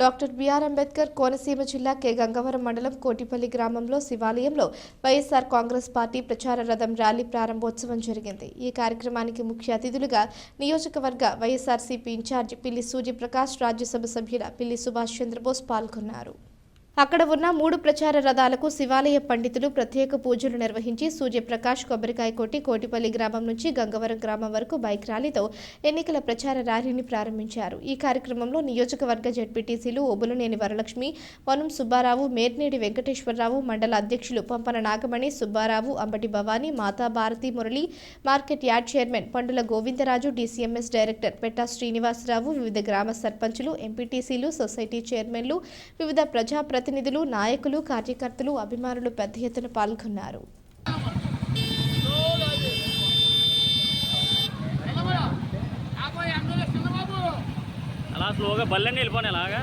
Doctor BR Ambedkar Konaseema జిల్లా K Gangavaram మండలం కోటిపల్లి గ్రామంలో శివాలయంలో వైఎస్ఆర్ కాంగ్రెస్ పార్టీ ప్రచార రథం ర్యాలీ ప్రారంభోత్సవం జరిగింది. ఈ కార్యక్రమానికి ముఖ్య అతిథులుగా నియోజకవర్గ వైఎస్ఆర్సీపీ ఇన్ఛార్జి పిల్లి సూర్యప్రకాష్ రాజ్యసభ సభ్యుల పిల్లి సుభాష్ చంద్రబోస్ పాల్గొన్నారు. అక్కడ ఉన్న మూడు ప్రచార రథాలకు శివాలయ పండితులు ప్రత్యేక పూజలు నిర్వహించి సూర్యప్రకాష్ కొబ్బరికాయ కొట్టి కోటిపల్లి గ్రామం నుంచి గంగవరం గ్రామం వరకు బైక్ ర్యాలీతో ఎన్నికల ప్రచార ర్యాలీని ప్రారంభించారు. ఈ కార్యక్రమంలో నియోజకవర్గ జడ్పీటీసీలు ఒబులనేని వరలక్ష్మి వనం సుబ్బారావు మేర్నేడి వెంకటేశ్వరరావు మండల అధ్యక్షులు Pampana Nagamani Subbarao Ambati Bhavani Mata Bharathi Murali market yard chairman Pandula Govindaraju DCMS director Petta Srinivasarao వివిధ గ్రామ సర్పంచులు ఎంపీటీసీలు సొసైటీ చైర్మన్లు వివిధ ప్రతినిధులు నాయకులు కార్యకర్తలు అభిమానులు పెద్ద ఎత్తున పాల్గొన్నారు. అలా స్లోగా బల్లన్నీ వెళ్ళిపోయి అలాగా.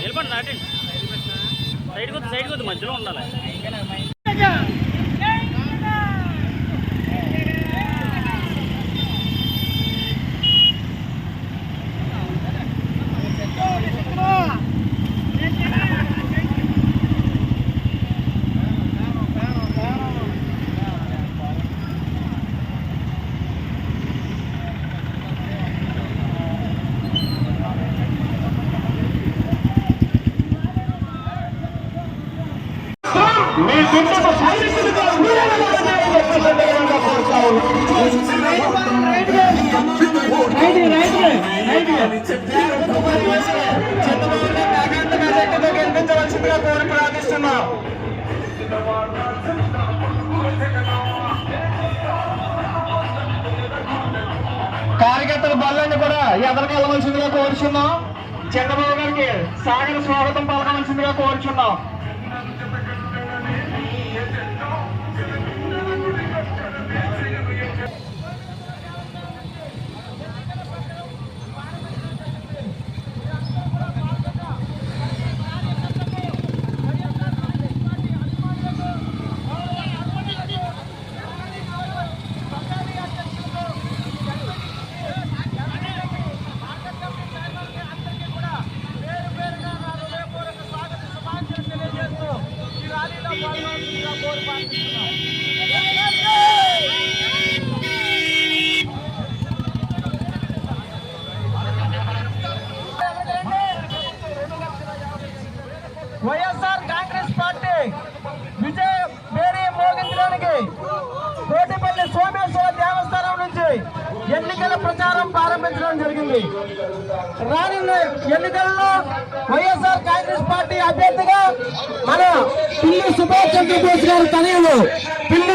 వెళ్ళిపోండి దాటండి. సైడ్ కొద్ది సైడ్ కొద్ది మధ్యలో ఉండాలి. మీ బిడ్డకు సైనికులుగా మీరెవరని చెప్పి సందర్భంగా కోరుతా కోరి ప్రార్థిస్తున్నాం కార్యకర్తల బళ్ళని కూడా ఎదరికి వెళ్ళవలసిందిగా కోరుచున్నాం. చంద్రబాబు గారికి సాగర స్వాగతం పలకవలసిందిగా కోరుచున్నాం. వైఎస్ఆర్ కాంగ్రెస్ పార్టీ విజయ పేరీ మోగించడానికి కోటిపల్లి సోమేశ్వర దేవస్థానం నుంచి ఎన్నికల ప్రచారం ప్రారంభించడం జరిగింది. రానున్న ఎన్నికల్లో వైఎస్ఆర్ కాంగ్రెస్ పార్టీ అభ్యర్థిగా మన పిల్లి చంద్రబోస్ గారి తనయుడు పిల్లి